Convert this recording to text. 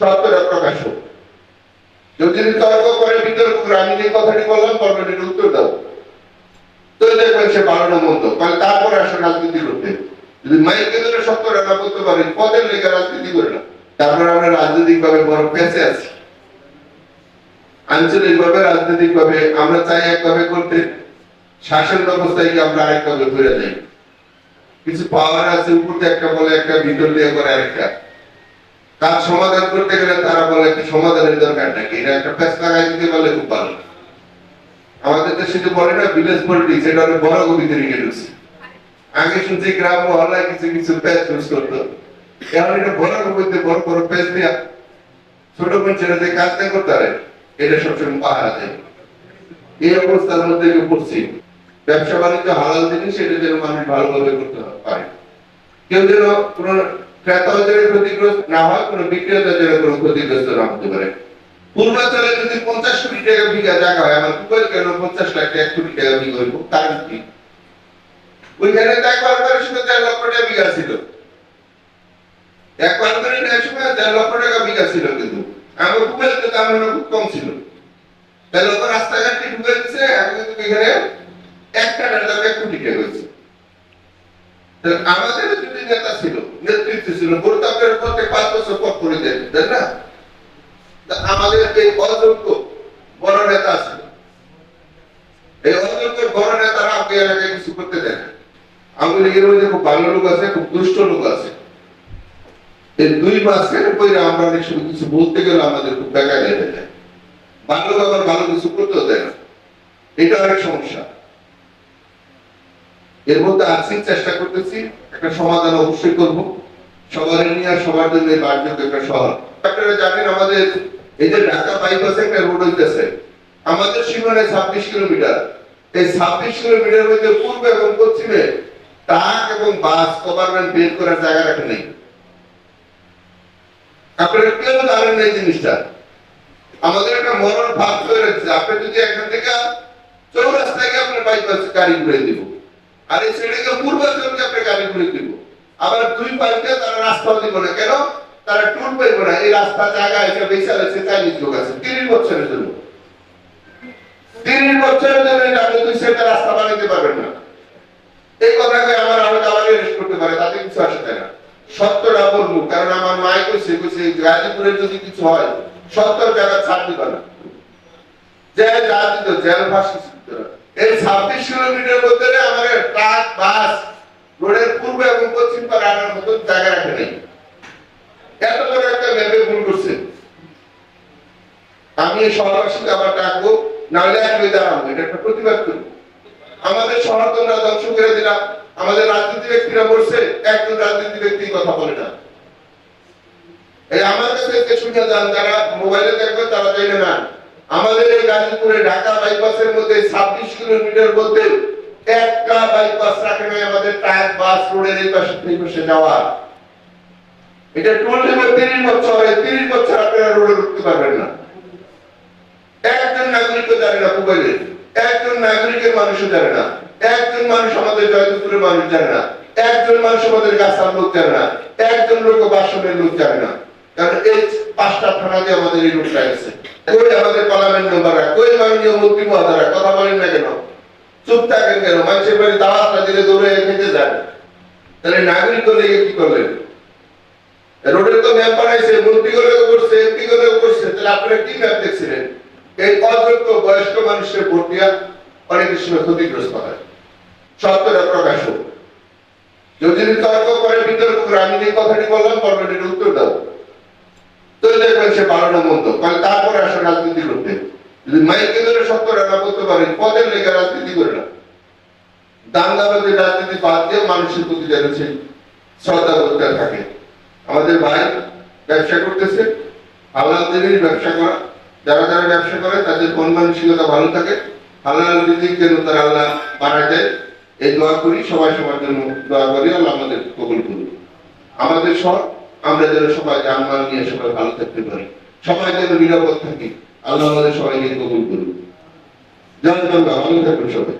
সত্যটা প্রকাশ হোক কেউ যদি তর্ক করে বিতর্ক করে, আমি যে কথাটি বললাম পর্বটির উত্তর দাও। তো দেখবেন সে ভালো মন্দ। কারণ তারপরে আসে রাজনীতি করতে যদি মাইকে ধরে সত্যটা না পারেন পদের লেগে রাজনীতি করে না। তারপরে আমরা রাজনৈতিক ভাবে বড় পেঁচে আছি। আঞ্চলিক ভাবে রাজনৈতিক ভাবে আমরা চাই একভাবে করতে। শাসন ব্যবস্থায় আমরা আরেকভাবে ঘুরে যাই। কিছু পাওয়ার আছে উপর দিয়ে একটা বলে, একটা ভিতর দিয়ে করে আরেকটা। তার সমাধান করতে গেলে তারা বলে একটা সমাধানের দরকার নাকি? এটা একটা ফেস লাগাই দিতে পারলে খুব ভালো। আমাদের দেশে তো বলে না ভিলেজ পলিটিক্স এটা অনেক বড় গতিতে নিয়ে গেছে আগে শুনছি গ্রাম মহল্লায় কিছু কিছু প্যাচ ইউজ করতো। এখন এটা বড় গতিতে, বড় বড় প্যাচ দেয়া ছোট মানুষেরা যে কাজটা করতে পারে, এটা সবসময় পাহারা যায় এই অবস্থার মধ্যে পড়ছি। ব্যবসা বাণিজ্য হালাল জিনিস, এটা যেন মানুষ ভালোভাবে করতে পারে। কেউ যেন কোনো ক্ষতিগ্রস্ত না হয়, কোনো বিক্রেতা যেন কোনো ক্ষতিগ্রস্ত না হতে পারে। পূর্বাঞ্চলে যদি পঞ্চাশ কোটি টাকা বিঘা জায়গা হয়, আমার কুপার কেন পঞ্চাশ লাখ কোটি টাকা বিঘা হইব? কারণ কি? ওইখানে তো লক্ষ টাকা বিঘা ছিল। সময় লক্ষ টাকা বিঘা ছিল কিন্তু। আমার তো খুব কম ছিল। তাহলে ওকে রাস্তাঘাটে ঢুকে দিচ্ছে এখন কিন্তু এখানে একটা কোটি টাকা হয়েছে আমাদের যদি নেতা ছিল ছিল প্রতাপের প্রত্যেক পাঁচ বছর পর করে দেন তাই না? আমাদের এই অযোগ্য বড় নেতা আছে। এই অযোগ্য বড় নেতারা আপনি এলাকায় কিছু করতে দেন। আওয়ামী লীগের মধ্যে খুব ভালো লোক আছে, খুব দুষ্ট লোক আছে। এই দুই মাসখানে পরে আমরা অনেক সময় কিছু বলতে গেলে আমাদের খুব বেকার হয়ে যায়। ভালো আবার ভালো কিছু করতেও দেয় না। এটা অনেক সমস্যা। এর মধ্যে আর্থিক চেষ্টা করতেছি, একটা সমাধান অবশ্যই করব। সবার নিয়ে সবার জন্য এই একটা শহর। আপনারা জানেন আমাদের এই যে ঢাকা বাইপাসে একটা রোড হইতেছে, আমাদের সীমানায় ছাব্বিশ কিলোমিটার। এই ছাব্বিশ কিলোমিটার মধ্যে পূর্বে এবং পশ্চিমে ট্রাক এবং বাস গভর্নমেন্ট বের করার জায়গা রাখে নেই। আপনারা কেউ জানেন না এই জিনিসটা? আমাদের একটা মরণ ভাব তৈরি হচ্ছে আপনি যদি এখান থেকে চৌরাস্তায় গিয়ে আপনার বাইপাস গাড়ি ঘুরে দিব। আর এই ছেলেকে পূর্বাঞ্চলকে আপনি গাড়ি ঘুরে দিব। আবার দুই পাশে তারা রাস্তাও দিব না। কেন? তারা টুল পাইব না। এই রাস্তা জায়গা এসে বেচার আছে চাইনিজ লোক আছে। তিরিশ বছরের জন্য। তিরিশ বছরের জন্য এটা আপনি দুই সেটা রাস্তা বানাইতে পারবেন না। এই কথাকে আমার আমি আবার রেস্ট করতে পারে, তাতে কিছু আসে যায় না। সত্যটা বলব, কারণ আমার মাই কইছে কইছে গাজীপুরে যদি কিছু হয়, সত্তর জায়গা ছাড় দিবা না। জেল যা দিত, জেল ফাঁসি এই ছাব্বিশ কিলোমিটার মধ্যে আমার ট্রাক, বাস রোডের পূর্ব এবং পশ্চিম পারে আনার মতো জায়গা রাখে নেই। এত বড় একটা ম্যাপে ভুল করছে। আমি এই শহরবাসীকে আবার ডাকবো, নাহলে আমি দাঁড়াবো, এটা একটা প্রতিবাদ করব আমাদের শহর ধ্বংস করে দিলাম আমাদের রাজনীতি ব্যক্তিরা বলছে, একজন রাজনীতি ব্যক্তি কথা বলে না। এই আমার কাছে শুনে যান, যারা মোবাইলে দেখবে তারা জানে না, আমাদের এই গাজীপুরে ঢাকা বাইপাসের মধ্যে ছাব্বিশ কিলোমিটার মধ্যে একটা বাইপাস রাখে নাই আমাদের টায়ার বাস রোডের এই পাশে এই পাশে যাওয়া এটা টোল নেবে তিরিশ বছর এই তিরিশ বছর আপনারা রোডে উঠতে পারবেন না। একজন নাগরিকও জানে না মোবাইলে একজন নাগরিকের মানুষও জানে না। একজন মানুষ আমাদের জয়দেবপুরের মানুষ জানে না। একজন মানুষ আমাদের গাছার লোক জানে না। একজন লোক বাসনের লোক জানে না। কারণ এই পাঁচটা থানা দিয়ে আমাদের এই রুটটা গেছে কই আমাদের পার্লামেন্ট মেম্বাররা, কই মাননীয় মন্ত্রী মহোদয়রা? কথা বলেন না কেন? চুপ থাকেন কেন? মানুষের বাড়ি দাওয়াতটা দিলে দৌড়ে খেতে যান তাহলে নাগরিক হলে কি করলেন? রোডের তো ম্যাপ বানাইছে মন্ত্রী গুলো করছে এমপি গুলো করছে, তাহলে আপনারা কি ম্যাপ দেখছিলেন? এই অযোগ্য বয়স্ক মানুষের ভোট দেওয়া অনেক সময় ক্ষতিগ্রস্ত হয়। সত্যটা প্রকাশ হোক। যদি তর্ক করে বিতর্ক করে আমি যে কথাটি বললাম পর্বটির উত্তর দাও। তো দেখবেন সে না মন্দ। কারণ তারপরে আসে রাজনীতি করতে। যদি মাইকে ধরে সত্যটা না বলতে পারেন পদের লেগে রাজনীতি করে না। দাঙ্গাবাদের রাজনীতি বাদ দিয়ে মানুষের প্রতি যেন সেই শ্রদ্ধা করতে থাকে। আমাদের ভাই ব্যবসা করতেছে, হালাল জিনিস ব্যবসা করা। যারা যারা ব্যবসা করে, তাদের মন মানসিকতা ভালো থাকে। হালাল রিজিক যেন তার আল্লাহ বাড়ায় দেয়। এই দোয়া করি, সবাই সবার জন্য দোয়া করি, আল্লাহ আমাদের কবুল করুন আমাদের সব আমরা যেন সবাই জানমাল নিয়ে সবাই ভালো থাকতে পারি। সবাই যেন নিরাপদ থাকি, আল্লাহ আমাদের সবাইকে কবুল করুন জয় জয় ভালো থাকুন সবাই।